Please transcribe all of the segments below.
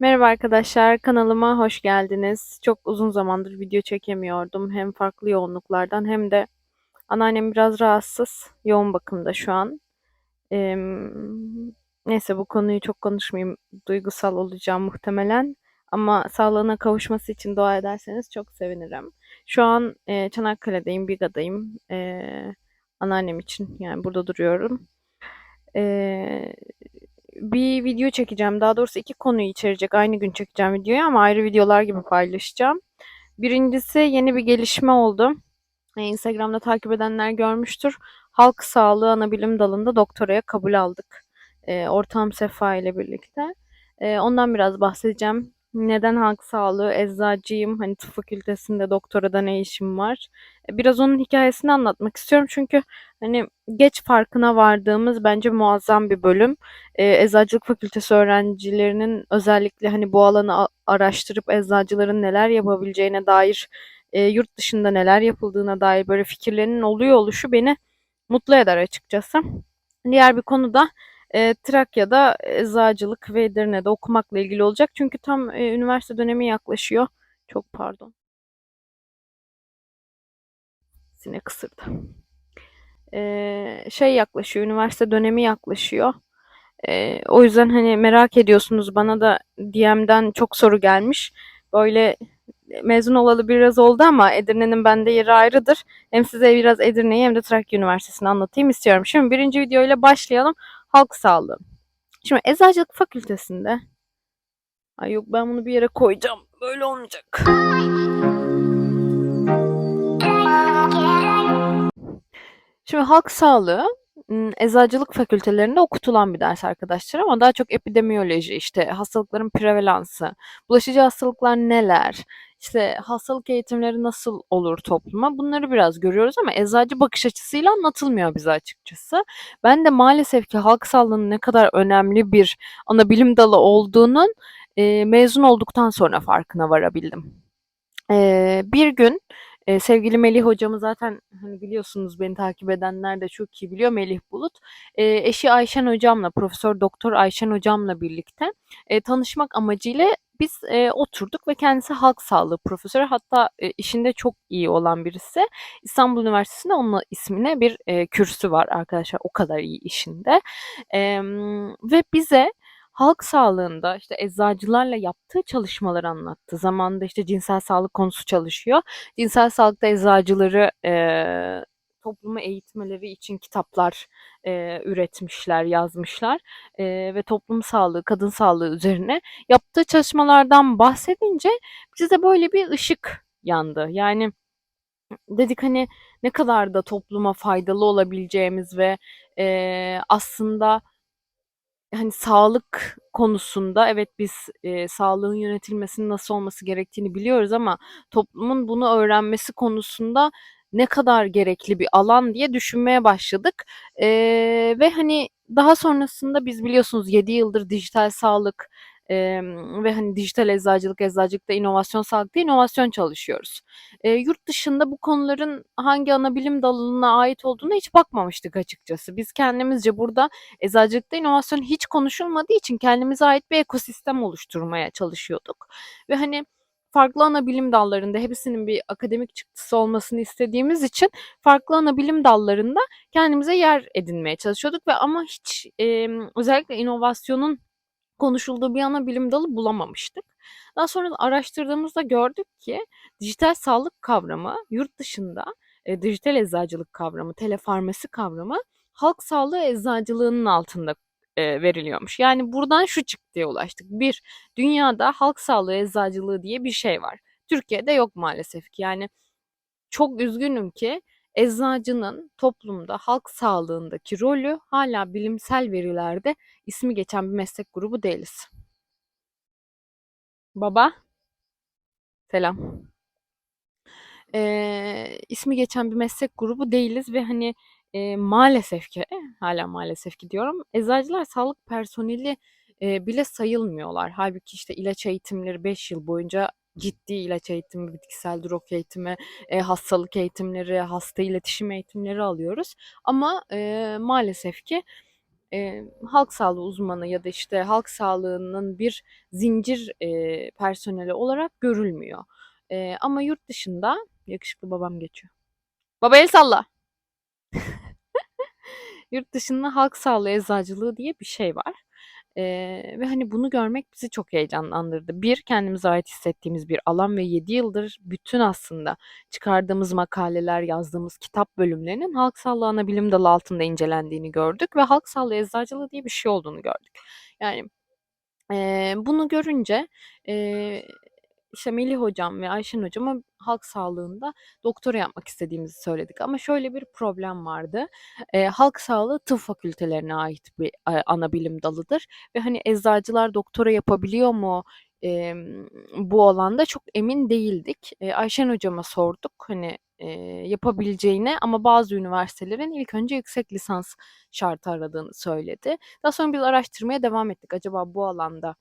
Merhaba arkadaşlar, kanalıma hoş geldiniz. Çok uzun zamandır video çekemiyordum. Hem farklı yoğunluklardan hem de anneannem biraz rahatsız. Yoğun bakımda şu an. Eee, neyse bu konuyu çok konuşmayayım. Duygusal olacağım muhtemelen. Ama sağlığına kavuşması için dua ederseniz çok sevinirim. Şu an eee, Çanakkale'deyim, Biga'dayım. Eee, anneannem için yani burada duruyorum. Eee bir video çekeceğim. Daha doğrusu iki konuyu içerecek. Aynı gün çekeceğim videoyu ama ayrı videolar gibi paylaşacağım. Birincisi yeni bir gelişme oldu. E, Instagram'da takip edenler görmüştür. Halk sağlığı anabilim dalında doktoraya kabul aldık. E, ortağım Sefa ile birlikte. E, ondan biraz bahsedeceğim. Neden halk sağlığı, eczacıyım, hani tıp fakültesinde doktorada ne işim var. E, biraz onun hikayesini anlatmak istiyorum çünkü hani geç farkına vardığımız bence muazzam bir bölüm. E, eczacılık fakültesi öğrencilerinin özellikle hani bu alanı araştırıp eczacıların neler yapabileceğine dair e, yurt dışında neler yapıldığına dair böyle fikirlerinin oluyor oluşu beni mutlu eder açıkçası. Diğer bir konu da e, Trakya'da eczacılık ve Edirne'de okumakla ilgili olacak. Çünkü tam e, üniversite dönemi yaklaşıyor. Çok pardon. Sinek ısırdı. E, şey yaklaşıyor, üniversite dönemi yaklaşıyor. E, o yüzden hani merak ediyorsunuz bana da DM'den çok soru gelmiş. Böyle mezun olalı biraz oldu ama Edirne'nin bende yeri ayrıdır. Hem size biraz Edirne'yi hem de Trakya Üniversitesi'ni anlatayım istiyorum. Şimdi birinci videoyla başlayalım. Halk sağlığı. Şimdi Eczacılık Fakültesinde Ay yok ben bunu bir yere koyacağım. Böyle olmayacak. Şimdi halk sağlığı eczacılık fakültelerinde okutulan bir ders arkadaşlar ama daha çok epidemiyoloji işte hastalıkların prevalansı, bulaşıcı hastalıklar neler, işte hastalık eğitimleri nasıl olur topluma bunları biraz görüyoruz ama eczacı bakış açısıyla anlatılmıyor bize açıkçası. Ben de maalesef ki halk sağlığının ne kadar önemli bir ana bilim dalı olduğunun e, mezun olduktan sonra farkına varabildim. E, bir gün e, sevgili Melih hocamı zaten hani biliyorsunuz beni takip edenler de çok iyi biliyor Melih Bulut. E, eşi Ayşen hocamla Profesör Doktor Ayşen hocamla birlikte e, tanışmak amacıyla biz e, oturduk ve kendisi halk sağlığı profesörü hatta e, işinde çok iyi olan birisi. İstanbul Üniversitesi'nde onun ismine bir e, kürsü var arkadaşlar o kadar iyi işinde. E, ve bize halk sağlığında işte eczacılarla yaptığı çalışmaları anlattı. Zamanında işte cinsel sağlık konusu çalışıyor. Cinsel sağlıkta eczacıları e, toplumu eğitmeleri için kitaplar e, üretmişler, yazmışlar e, ve toplum sağlığı, kadın sağlığı üzerine yaptığı çalışmalardan bahsedince bize böyle bir ışık yandı. Yani dedik hani ne kadar da topluma faydalı olabileceğimiz ve e, aslında hani sağlık konusunda evet biz e, sağlığın yönetilmesinin nasıl olması gerektiğini biliyoruz ama toplumun bunu öğrenmesi konusunda ne kadar gerekli bir alan diye düşünmeye başladık. E, ve hani daha sonrasında biz biliyorsunuz 7 yıldır dijital sağlık e, ve hani dijital eczacılık, eczacılıkta inovasyon sağlıkta inovasyon çalışıyoruz. E, yurt dışında bu konuların hangi ana bilim dalına ait olduğuna hiç bakmamıştık açıkçası. Biz kendimizce burada eczacılıkta inovasyon hiç konuşulmadığı için kendimize ait bir ekosistem oluşturmaya çalışıyorduk. Ve hani farklı ana bilim dallarında hepsinin bir akademik çıktısı olmasını istediğimiz için farklı ana bilim dallarında kendimize yer edinmeye çalışıyorduk ve ama hiç e, özellikle inovasyonun konuşulduğu bir ana bilim dalı bulamamıştık. Daha sonra araştırdığımızda gördük ki dijital sağlık kavramı yurt dışında e, dijital eczacılık kavramı, telefarmasi kavramı halk sağlığı eczacılığının altında e, veriliyormuş. Yani buradan şu çıktıya ulaştık. Bir, dünyada halk sağlığı eczacılığı diye bir şey var. Türkiye'de yok maalesef ki. Yani çok üzgünüm ki eczacının toplumda halk sağlığındaki rolü hala bilimsel verilerde ismi geçen bir meslek grubu değiliz. Baba, selam. Ee, ismi geçen bir meslek grubu değiliz ve hani e, maalesef ki hala maalesef ki diyorum eczacılar sağlık personeli e, bile sayılmıyorlar. Halbuki işte ilaç eğitimleri 5 yıl boyunca ciddi ilaç eğitimi, bitkisel drog eğitimi, e, hastalık eğitimleri, hasta iletişim eğitimleri alıyoruz. Ama e, maalesef ki e, halk sağlığı uzmanı ya da işte halk sağlığının bir zincir e, personeli olarak görülmüyor. E, ama yurt dışında yakışıklı babam geçiyor. Baba el salla. Yurt dışında halk sağlığı eczacılığı diye bir şey var. Eee, ve hani bunu görmek bizi çok heyecanlandırdı. Bir, kendimize ait hissettiğimiz bir alan ve 7 yıldır bütün aslında çıkardığımız makaleler, yazdığımız kitap bölümlerinin halk sağlığı ana bilim dalı altında incelendiğini gördük ve halk sağlığı eczacılığı diye bir şey olduğunu gördük. Yani eee, bunu görünce eee işte Melih hocam ve Ayşen hocama halk sağlığında doktora yapmak istediğimizi söyledik. Ama şöyle bir problem vardı. Eee, halk sağlığı tıp fakültelerine ait bir eee, ana bilim dalıdır ve hani eczacılar doktora yapabiliyor mu emm, bu alanda çok emin değildik. Eee, Ayşen hocama sorduk hani eee, yapabileceğini ama bazı üniversitelerin ilk önce yüksek lisans şartı aradığını söyledi. Daha sonra biz araştırmaya devam ettik. Acaba bu alanda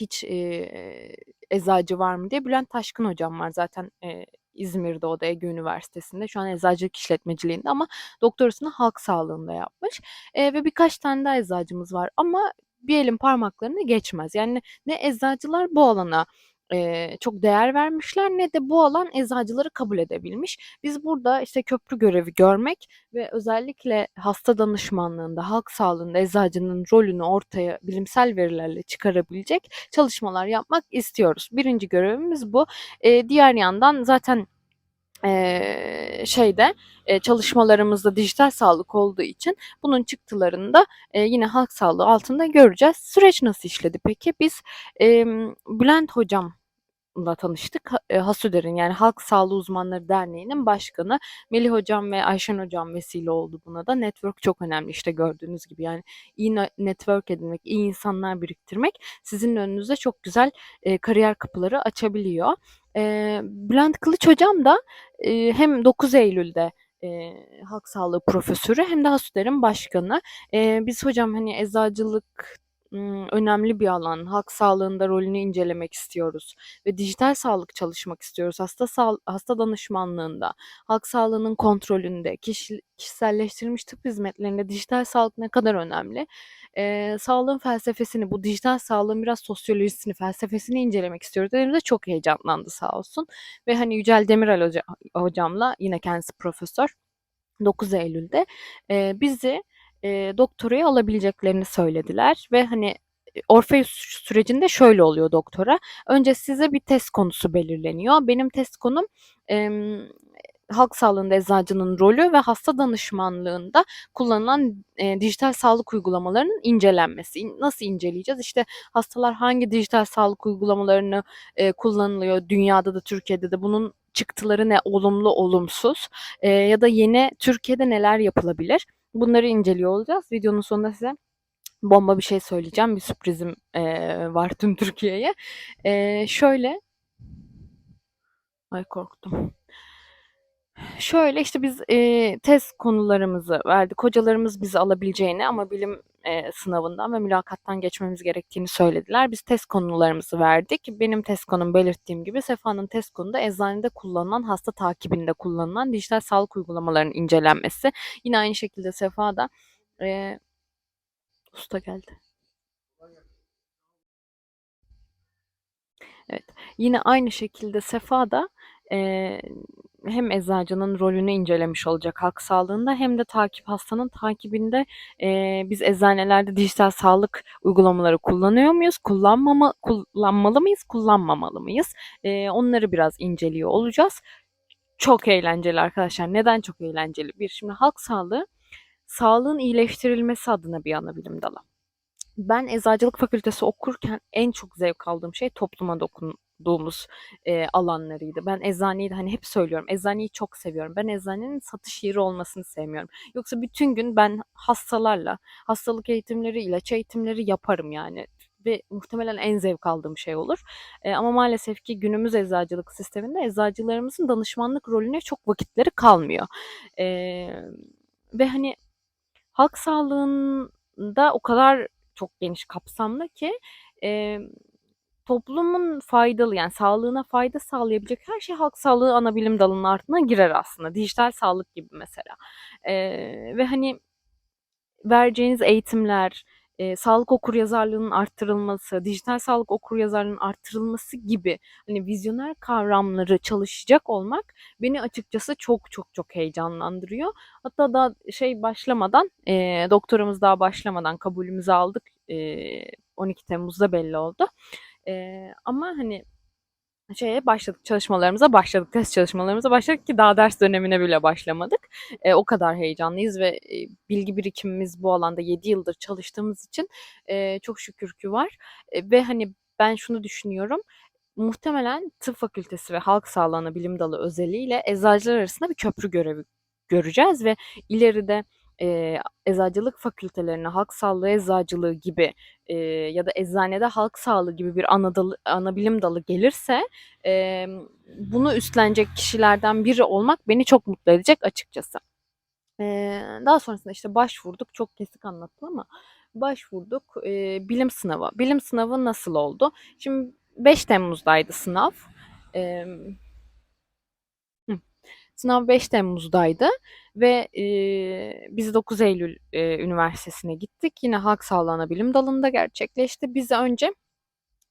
hiç, eee, eczacı var mı diye. Bülent Taşkın hocam var zaten, eee, İzmir'de o da Ege Üniversitesi'nde. Şu an eczacılık işletmeciliğinde ama doktorasını halk sağlığında yapmış. Eee, ve birkaç tane daha eczacımız var ama bir elin parmaklarını geçmez. Yani ne eczacılar bu alana, eee, çok değer vermişler ne de bu alan eczacıları kabul edebilmiş. Biz burada işte köprü görevi görmek ve özellikle hasta danışmanlığında, halk sağlığında eczacının rolünü ortaya bilimsel verilerle çıkarabilecek çalışmalar yapmak istiyoruz. Birinci görevimiz bu. Eee, diğer yandan zaten eee, şeyde eee, çalışmalarımızda dijital sağlık olduğu için bunun çıktılarını da eee, yine halk sağlığı altında göreceğiz. Süreç nasıl işledi peki? Biz emm, Bülent hocam la tanıştık. E, Hasüder'in yani Halk Sağlığı Uzmanları Derneği'nin başkanı Melih Hocam ve Ayşen Hocam vesile oldu buna da. Network çok önemli işte gördüğünüz gibi yani iyi ne- network edinmek, iyi insanlar biriktirmek sizin önünüze çok güzel e, kariyer kapıları açabiliyor. E, Bülent Kılıç Hocam da e, hem 9 Eylül'de e, halk sağlığı profesörü hem de Hasüder'in başkanı. E, biz hocam hani eczacılık önemli bir alan. Halk sağlığında rolünü incelemek istiyoruz ve dijital sağlık çalışmak istiyoruz. Hasta sağ, hasta danışmanlığında, halk sağlığının kontrolünde, kişi, kişiselleştirilmiş tıp hizmetlerinde dijital sağlık ne kadar önemli? Ee, sağlığın felsefesini, bu dijital sağlığın biraz sosyolojisini, felsefesini incelemek istiyoruz dediğimizde çok heyecanlandı sağ olsun. Ve hani Yücel Demirel hoca, hocamla yine kendisi profesör 9 Eylül'de e, bizi e, doktoraya alabileceklerini söylediler ve hani e, Orpheus sürecinde şöyle oluyor doktora. Önce size bir test konusu belirleniyor. Benim test konum em, halk sağlığında eczacının rolü ve hasta danışmanlığında kullanılan e, dijital sağlık uygulamalarının incelenmesi. Nasıl inceleyeceğiz? İşte hastalar hangi dijital sağlık uygulamalarını e, kullanılıyor dünyada da Türkiye'de de bunun çıktıları ne olumlu olumsuz e, ya da yeni Türkiye'de neler yapılabilir? Bunları inceliyor olacağız. Videonun sonunda size bomba bir şey söyleyeceğim. Bir sürprizim e, var tüm Türkiye'ye. E, şöyle Ay korktum. Şöyle işte biz e, test konularımızı verdik. Hocalarımız bizi alabileceğini ama bilim e, sınavından ve mülakattan geçmemiz gerektiğini söylediler. Biz test konularımızı verdik. Benim test konum belirttiğim gibi Sefa'nın test konu da eczanede kullanılan, hasta takibinde kullanılan dijital sağlık uygulamalarının incelenmesi. Yine aynı şekilde Sefa da e, usta geldi. Evet. Yine aynı şekilde Sefa da eee, hem eczacının rolünü incelemiş olacak halk sağlığında hem de takip hastanın takibinde eee, biz eczanelerde dijital sağlık uygulamaları kullanıyor muyuz? Kullanmama, kullanmalı mıyız? Kullanmamalı mıyız? Eee, onları biraz inceliyor olacağız. Çok eğlenceli arkadaşlar. Neden çok eğlenceli? Bir, şimdi halk sağlığı sağlığın iyileştirilmesi adına bir ana bilim dalı. Ben eczacılık fakültesi okurken en çok zevk aldığım şey topluma dokunduğumuz e, alanlarıydı. Ben eczaneyi de hani hep söylüyorum. Eczaneyi çok seviyorum. Ben eczanenin satış yeri olmasını sevmiyorum. Yoksa bütün gün ben hastalarla, hastalık eğitimleri, ilaç eğitimleri yaparım yani ve muhtemelen en zevk aldığım şey olur. E, ama maalesef ki günümüz eczacılık sisteminde eczacılarımızın danışmanlık rolüne çok vakitleri kalmıyor. E, ve hani halk sağlığında o kadar çok geniş kapsamlı ki e, toplumun faydalı yani sağlığına fayda sağlayabilecek her şey halk sağlığı ana bilim dalının altına girer aslında. Dijital sağlık gibi mesela. E, ve hani vereceğiniz eğitimler, eee, sağlık okuryazarlığının arttırılması, dijital sağlık okuryazarlığının arttırılması gibi hani vizyoner kavramları çalışacak olmak beni açıkçası çok çok çok heyecanlandırıyor. Hatta daha şey başlamadan, eee, doktoramız daha başlamadan kabulümüzü aldık. Eee, 12 Temmuz'da belli oldu. Eee, ama hani şeye başladık, çalışmalarımıza başladık, test çalışmalarımıza başladık ki daha ders dönemine bile başlamadık. E, o kadar heyecanlıyız ve e, bilgi birikimimiz bu alanda 7 yıldır çalıştığımız için e, çok şükür ki var. E, ve hani ben şunu düşünüyorum. Muhtemelen tıp fakültesi ve halk sağlığı ana bilim dalı özelliğiyle eczacılar arasında bir köprü görevi göreceğiz ve ileride e, eczacılık fakültelerine halk sağlığı eczacılığı gibi e, ya da eczanede halk sağlığı gibi bir ana, dalı, ana bilim dalı gelirse e, bunu üstlenecek kişilerden biri olmak beni çok mutlu edecek açıkçası. E, daha sonrasında işte başvurduk. Çok kesik anlattım ama başvurduk. E, bilim sınavı. Bilim sınavı nasıl oldu? Şimdi 5 Temmuz'daydı sınav. E, Sınav 5 Temmuz'daydı ve e, biz 9 Eylül e, Üniversitesi'ne gittik. Yine halk sağlığı bilim dalında gerçekleşti. Bize önce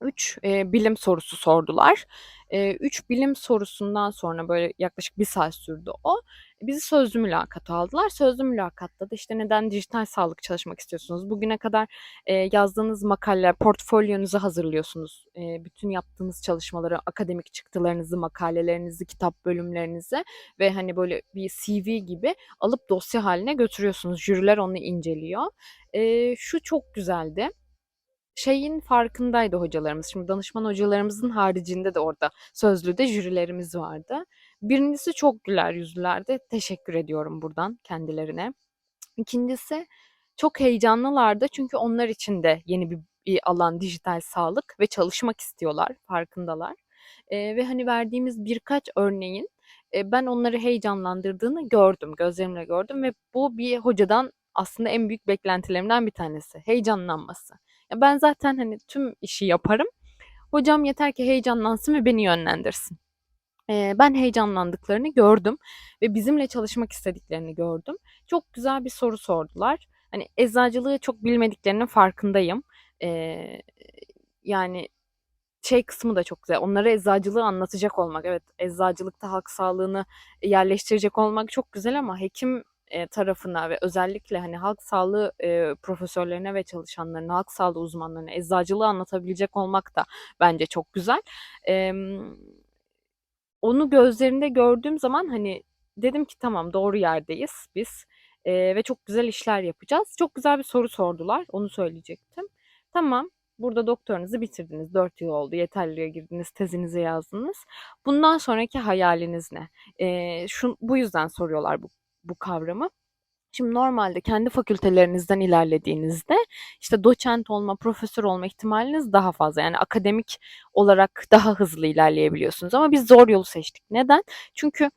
3 e, bilim sorusu sordular. 3 e, bilim sorusundan sonra böyle yaklaşık bir saat sürdü o. Bizi sözlü mülakata aldılar. Sözlü mülakatta da işte neden dijital sağlık çalışmak istiyorsunuz? Bugüne kadar e, yazdığınız makaleler, portfolyonuzu hazırlıyorsunuz. E, bütün yaptığınız çalışmaları, akademik çıktılarınızı, makalelerinizi, kitap bölümlerinizi ve hani böyle bir CV gibi alıp dosya haline götürüyorsunuz. Jüriler onu inceliyor. E, şu çok güzeldi şeyin farkındaydı hocalarımız. Şimdi danışman hocalarımızın haricinde de orada sözlüde jürilerimiz vardı. Birincisi çok güler yüzlülerdi. Teşekkür ediyorum buradan kendilerine. İkincisi çok heyecanlılardı çünkü onlar için de yeni bir, bir alan dijital sağlık ve çalışmak istiyorlar, farkındalar. Ee, ve hani verdiğimiz birkaç örneğin e, ben onları heyecanlandırdığını gördüm, gözlerimle gördüm ve bu bir hocadan aslında en büyük beklentilerimden bir tanesi. Heyecanlanması. Ya ben zaten hani tüm işi yaparım. Hocam yeter ki heyecanlansın ve beni yönlendirsin. Ee, ben heyecanlandıklarını gördüm ve bizimle çalışmak istediklerini gördüm. Çok güzel bir soru sordular. Hani eczacılığı çok bilmediklerinin farkındayım. Ee, yani şey kısmı da çok güzel. Onlara eczacılığı anlatacak olmak. Evet, eczacılıkta halk sağlığını yerleştirecek olmak çok güzel ama hekim e, tarafına ve özellikle hani halk sağlığı e, profesörlerine ve çalışanlarına, halk sağlığı uzmanlarına eczacılığı anlatabilecek olmak da bence çok güzel. E, onu gözlerinde gördüğüm zaman hani dedim ki tamam doğru yerdeyiz biz e, ve çok güzel işler yapacağız. Çok güzel bir soru sordular, onu söyleyecektim. Tamam, burada doktorunuzu bitirdiniz, 4 yıl oldu, yeterliğe girdiniz, tezinizi yazdınız. Bundan sonraki hayaliniz ne? E, şu, bu yüzden soruyorlar bu bu kavramı. Şimdi normalde kendi fakültelerinizden ilerlediğinizde işte doçent olma, profesör olma ihtimaliniz daha fazla. Yani akademik olarak daha hızlı ilerleyebiliyorsunuz ama biz zor yolu seçtik. Neden? Çünkü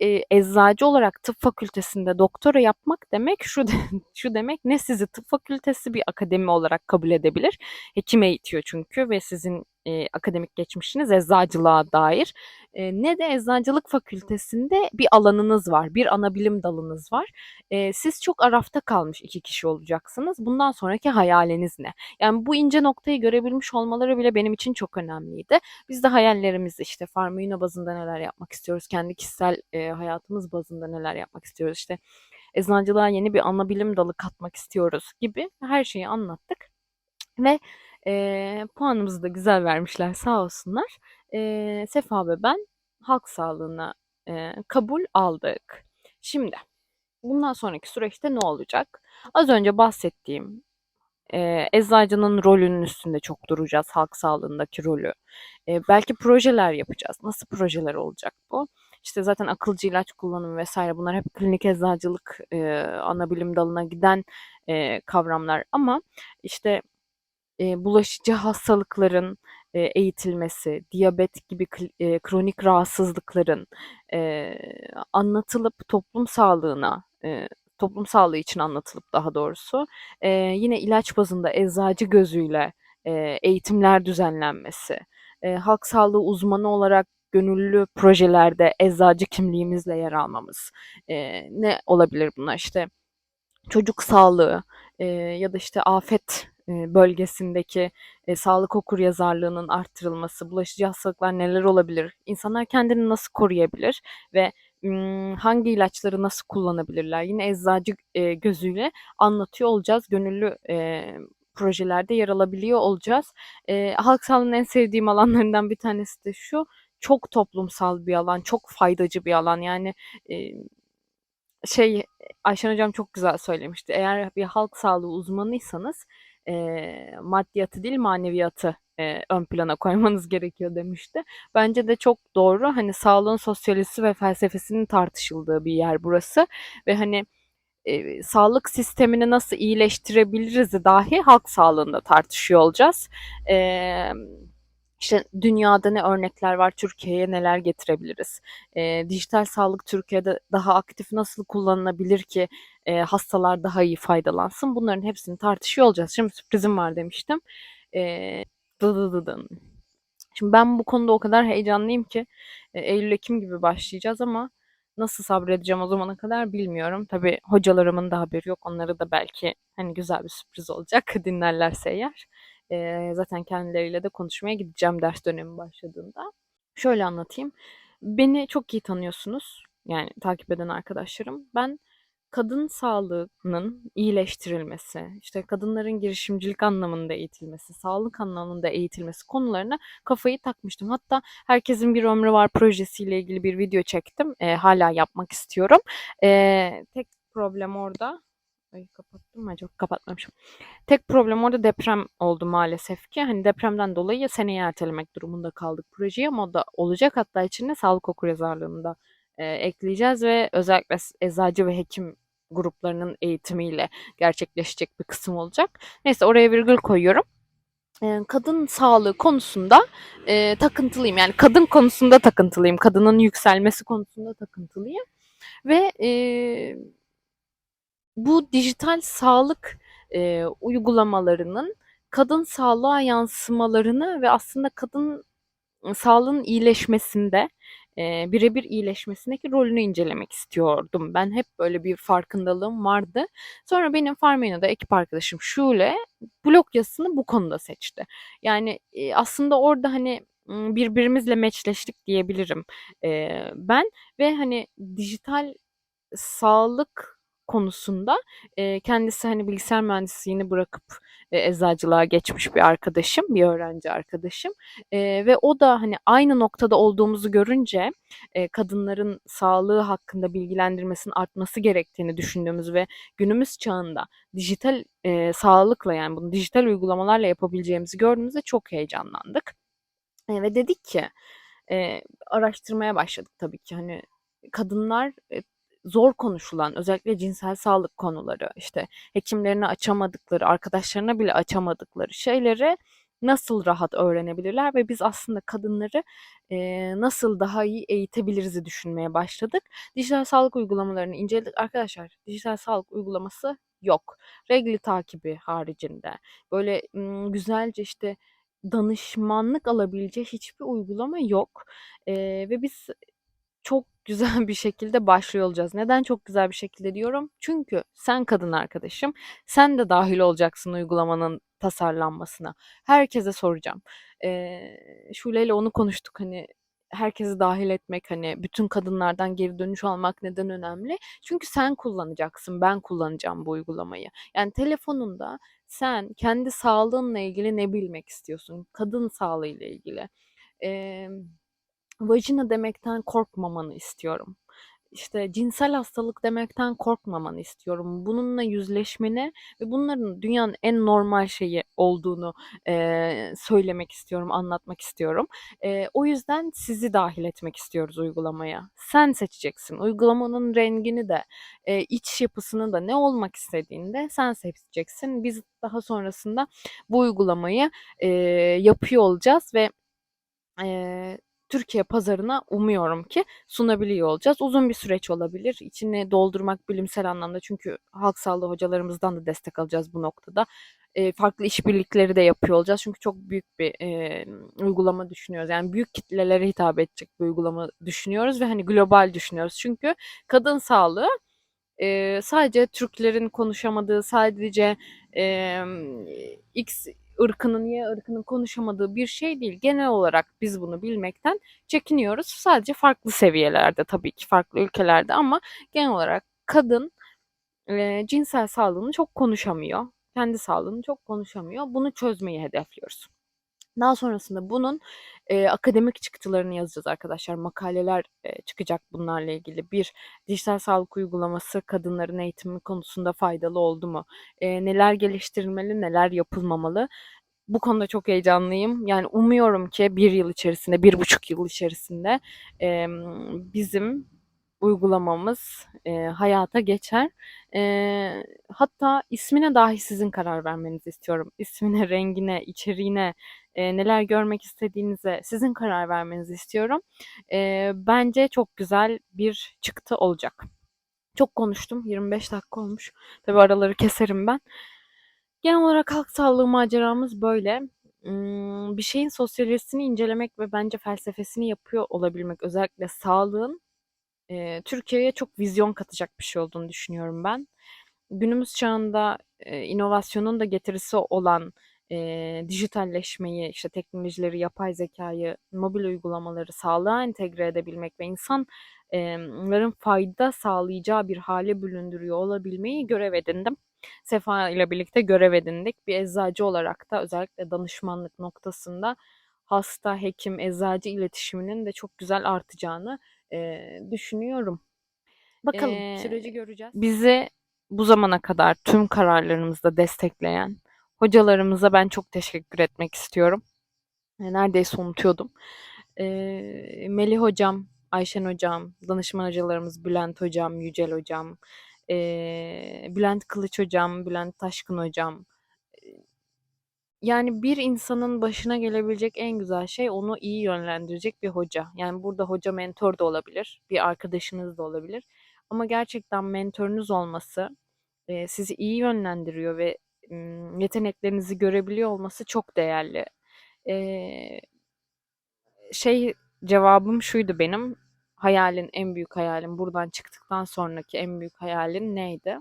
e, eczacı olarak tıp fakültesinde doktora yapmak demek şu de, şu demek ne sizi tıp fakültesi bir akademi olarak kabul edebilir. Hekim eğitiyor çünkü ve sizin e, akademik geçmişiniz eczacılığa dair. E, ne de eczacılık fakültesinde bir alanınız var, bir ana bilim dalınız var. E, siz çok arafta kalmış iki kişi olacaksınız. Bundan sonraki hayaliniz ne? Yani bu ince noktayı görebilmiş olmaları bile benim için çok önemliydi. Biz de hayallerimiz işte Farmino bazında neler yapmak istiyoruz, kendi kişisel e, hayatımız bazında neler yapmak istiyoruz. İşte eczacılığa yeni bir ana bilim dalı katmak istiyoruz gibi her şeyi anlattık. Ve e, puanımızı da güzel vermişler sağ olsunlar. E, Sefa ve ben halk sağlığına e, kabul aldık. Şimdi bundan sonraki süreçte ne olacak? Az önce bahsettiğim e, eczacının rolünün üstünde çok duracağız. Halk sağlığındaki rolü. E, belki projeler yapacağız. Nasıl projeler olacak bu? İşte zaten akılcı ilaç kullanımı vesaire bunlar hep klinik eczacılık e, ana bilim dalına giden e, kavramlar ama işte e, bulaşıcı hastalıkların e, eğitilmesi, diyabet gibi e, kronik rahatsızlıkların e, anlatılıp toplum sağlığına, e, toplum sağlığı için anlatılıp daha doğrusu e, yine ilaç bazında eczacı gözüyle e, eğitimler düzenlenmesi, e, halk sağlığı uzmanı olarak gönüllü projelerde eczacı kimliğimizle yer almamız. E, ne olabilir bunlar işte? çocuk sağlığı e, ya da işte afet bölgesindeki e, sağlık okuryazarlığının arttırılması, bulaşıcı hastalıklar neler olabilir, insanlar kendini nasıl koruyabilir ve hangi ilaçları nasıl kullanabilirler? Yine eczacı e, gözüyle anlatıyor olacağız. Gönüllü e, projelerde yer alabiliyor olacağız. E, halk sağlığının en sevdiğim alanlarından bir tanesi de şu. Çok toplumsal bir alan, çok faydacı bir alan. Yani e, şey Ayşen hocam çok güzel söylemişti. Eğer bir halk sağlığı uzmanıysanız e, maddiyatı değil maneviyatı e, ön plana koymanız gerekiyor demişti. Bence de çok doğru. Hani sağlığın sosyolojisi ve felsefesinin tartışıldığı bir yer burası ve hani e, sağlık sistemini nasıl iyileştirebiliriz dahi halk sağlığında tartışıyor olacağız. E, işte dünyada ne örnekler var, Türkiye'ye neler getirebiliriz? E, dijital sağlık Türkiye'de daha aktif nasıl kullanılabilir ki e, hastalar daha iyi faydalansın? Bunların hepsini tartışıyor olacağız. Şimdi sürprizim var demiştim. E, dıdıdıdın. Şimdi ben bu konuda o kadar heyecanlıyım ki e, Eylül-Ekim gibi başlayacağız ama nasıl sabredeceğim o zamana kadar bilmiyorum. Tabii hocalarımın da haberi yok. Onlara da belki hani güzel bir sürpriz olacak dinlerlerse eğer. Zaten kendileriyle de konuşmaya gideceğim ders dönemi başladığında. Şöyle anlatayım. Beni çok iyi tanıyorsunuz. Yani takip eden arkadaşlarım. Ben kadın sağlığının iyileştirilmesi, işte kadınların girişimcilik anlamında eğitilmesi, sağlık anlamında eğitilmesi konularına kafayı takmıştım. Hatta Herkesin Bir Ömrü Var projesiyle ilgili bir video çektim. E, hala yapmak istiyorum. E, tek problem orada. Ay kapattım mı acaba? Kapatmamışım. Tek problem orada deprem oldu maalesef ki. Hani depremden dolayı seneye ertelemek durumunda kaldık projeyi ama o da olacak. Hatta içinde sağlık okuryazarlığını da e, ekleyeceğiz ve özellikle eczacı ve hekim gruplarının eğitimiyle gerçekleşecek bir kısım olacak. Neyse oraya virgül koyuyorum. E, kadın sağlığı konusunda e, takıntılıyım. Yani kadın konusunda takıntılıyım. Kadının yükselmesi konusunda takıntılıyım. Ve e, bu dijital sağlık e, uygulamalarının kadın sağlığa yansımalarını ve aslında kadın sağlığın iyileşmesinde e, birebir iyileşmesindeki rolünü incelemek istiyordum. Ben hep böyle bir farkındalığım vardı. Sonra benim Farmino'da ekip arkadaşım Şule blog yazısını bu konuda seçti. Yani e, aslında orada hani birbirimizle meçleştik diyebilirim e, ben ve hani dijital sağlık konusunda e, kendisi hani bilgisayar mühendisliğini bırakıp e, eczacılığa geçmiş bir arkadaşım, bir öğrenci arkadaşım. E, ve o da hani aynı noktada olduğumuzu görünce e, kadınların sağlığı hakkında bilgilendirmesinin artması gerektiğini düşündüğümüz ve günümüz çağında dijital e, sağlıkla yani bunu dijital uygulamalarla yapabileceğimizi gördüğümüzde çok heyecanlandık. E, ve dedik ki e, araştırmaya başladık tabii ki. Hani kadınlar e, zor konuşulan özellikle cinsel sağlık konuları işte hekimlerine açamadıkları arkadaşlarına bile açamadıkları şeyleri nasıl rahat öğrenebilirler ve biz aslında kadınları e, nasıl daha iyi eğitebiliriz düşünmeye başladık. Dijital sağlık uygulamalarını inceledik. Arkadaşlar dijital sağlık uygulaması yok. Regli takibi haricinde. Böyle m, güzelce işte danışmanlık alabileceği hiçbir uygulama yok. E, ve biz çok güzel bir şekilde başlıyor olacağız. Neden çok güzel bir şekilde diyorum? Çünkü sen kadın arkadaşım, sen de dahil olacaksın uygulamanın tasarlanmasına. Herkese soracağım. Ee, Şule ile onu konuştuk hani herkesi dahil etmek hani bütün kadınlardan geri dönüş almak neden önemli? Çünkü sen kullanacaksın, ben kullanacağım bu uygulamayı. Yani telefonunda sen kendi sağlığınla ilgili ne bilmek istiyorsun? Kadın sağlığı ile ilgili. Ee, vajina demekten korkmamanı istiyorum. İşte cinsel hastalık demekten korkmamanı istiyorum. Bununla yüzleşmeni ve bunların dünyanın en normal şeyi olduğunu e, söylemek istiyorum, anlatmak istiyorum. E, o yüzden sizi dahil etmek istiyoruz uygulamaya. Sen seçeceksin. Uygulamanın rengini de, e, iç yapısını da ne olmak istediğini de sen seçeceksin. Biz daha sonrasında bu uygulamayı e, yapıyor olacağız ve e, Türkiye pazarına umuyorum ki sunabiliyor olacağız. Uzun bir süreç olabilir. İçini doldurmak bilimsel anlamda çünkü halk sağlığı hocalarımızdan da destek alacağız bu noktada. E, farklı işbirlikleri de yapıyor olacağız. Çünkü çok büyük bir e, uygulama düşünüyoruz. Yani büyük kitlelere hitap edecek bir uygulama düşünüyoruz ve hani global düşünüyoruz. Çünkü kadın sağlığı Eee, sadece Türklerin konuşamadığı, sadece emm, X ırkının, Y ırkının konuşamadığı bir şey değil. Genel olarak biz bunu bilmekten çekiniyoruz. Sadece farklı seviyelerde tabii ki, farklı ülkelerde ama genel olarak kadın eee, cinsel sağlığını çok konuşamıyor. Kendi sağlığını çok konuşamıyor. Bunu çözmeyi hedefliyoruz. Daha sonrasında bunun eee, akademik çıktılarını yazacağız arkadaşlar. Makaleler eee, çıkacak bunlarla ilgili. Bir, dijital sağlık uygulaması kadınların eğitimi konusunda faydalı oldu mu? Eee, neler geliştirilmeli, neler yapılmamalı? Bu konuda çok heyecanlıyım. Yani umuyorum ki bir yıl içerisinde, bir buçuk yıl içerisinde em, bizim uygulamamız e, hayata geçer. E, hatta ismine dahi sizin karar vermenizi istiyorum. İsmine, rengine, içeriğine, e, neler görmek istediğinize sizin karar vermenizi istiyorum. E, bence çok güzel bir çıktı olacak. Çok konuştum. 25 dakika olmuş. Tabii araları keserim ben. Genel olarak halk sağlığı maceramız böyle. Hmm, Bir şeyin sosyolojisini incelemek ve bence felsefesini yapıyor olabilmek, özellikle sağlığın e, Türkiye'ye çok vizyon katacak bir şey olduğunu düşünüyorum ben. Günümüz çağında e, inovasyonun da getirisi olan e, dijitalleşmeyi, işte teknolojileri, yapay zekayı, mobil uygulamaları sağlığa entegre edebilmek ve insanların fayda sağlayacağı bir hale büründürüyor olabilmeyi görev edindim. Sefa ile birlikte görev edindik. Bir eczacı olarak da özellikle danışmanlık noktasında hasta, hekim, eczacı iletişiminin de çok güzel artacağını eee, düşünüyorum. Bakalım Eee, süreci göreceğiz. bizi bu zamana kadar tüm kararlarımızda destekleyen hocalarımıza ben çok teşekkür etmek istiyorum. E, Neredeyse unutuyordum. Eee, Melih hocam, Ayşen hocam, danışman hocalarımız Bülent hocam, Yücel hocam, eee, Bülent Kılıç hocam, Bülent Taşkın hocam. Yani bir insanın başına gelebilecek en güzel şey onu iyi yönlendirecek bir hoca. Yani burada hoca mentor da olabilir, bir arkadaşınız da olabilir. Ama gerçekten mentorunuz olması e, sizi iyi yönlendiriyor ve mm, yeteneklerinizi görebiliyor olması çok değerli. E, şey cevabım şuydu benim. Hayalin, en büyük hayalin, buradan çıktıktan sonraki en büyük hayalin neydi?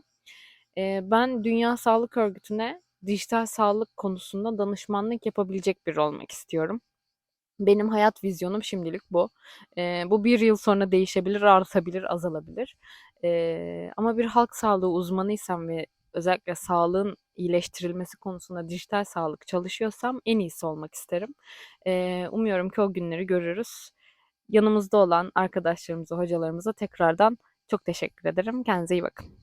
E, ben Dünya Sağlık Örgütü'ne dijital sağlık konusunda danışmanlık yapabilecek biri olmak istiyorum. Benim hayat vizyonum şimdilik bu. Eee, bu bir yıl sonra değişebilir, artabilir, azalabilir. Eee, ama bir halk sağlığı uzmanıysam ve özellikle sağlığın iyileştirilmesi konusunda dijital sağlık çalışıyorsam en iyisi olmak isterim. Eee, umuyorum ki o günleri görürüz. Yanımızda olan arkadaşlarımıza, hocalarımıza tekrardan çok teşekkür ederim. Kendinize iyi bakın.